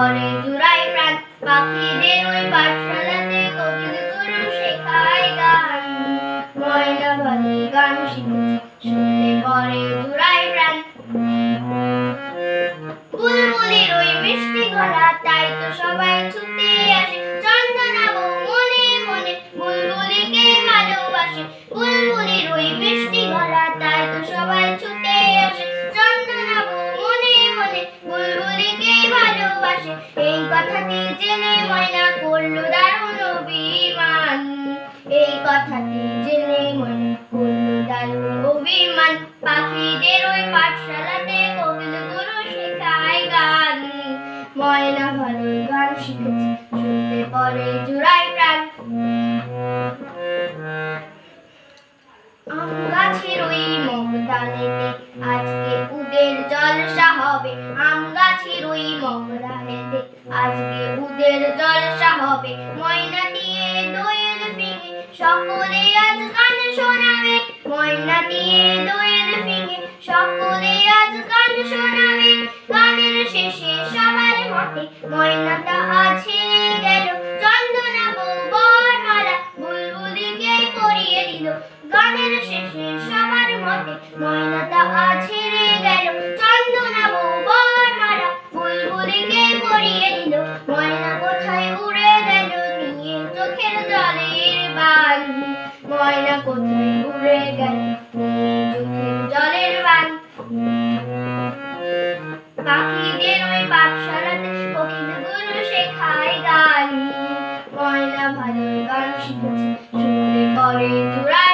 করে জুড়াই প্রাণ। পাখিদের ওই পাঠশালাতে কবিগুরু শেখায় গান। ময়না গান শিখেছে শুনতে করে জুড়াই প্রাণ। কথাটি জেনে ময়না করল দারুণ অভিমান। এই কথাটি জেনে ময়না করল দারুণ অভিমান। পাখিদের ওই পাঠশালাতে কোকিল গুরু শেখায় গান। ময়না ভালো গান শিখেছে, শুনতে পরে জুড়াই প্রাণ। আম গাছের ওই মগদানেতে উদের জলসা হবে, আম ওই মগদানেতে আজকে উদের জলসা হবে, ময়না দিয়ে দোয়েল ফিঙে। সকলে আজ গান শোনাবে, ময়না দিয়ে দোয়েল ফিঙে। সকলে আজ গান শোনাবে, গানের শেষে সবার মতে। ময়নাটা আছে গেল, চন্দনা বউ বরমালা বুলবুলিকে পরিয়ে দিল। গানের শেষে সবার মতে, ময়নাটা আছে গেল ময়না কোথায় উড়ে গেল। চোখের জলের বান। পাখিদের ওই পাঠশালাতে কোকিল গুরু শেখায় গান। ময়না ভালো গান শিখেছে শুনতে পরে চূড়ায়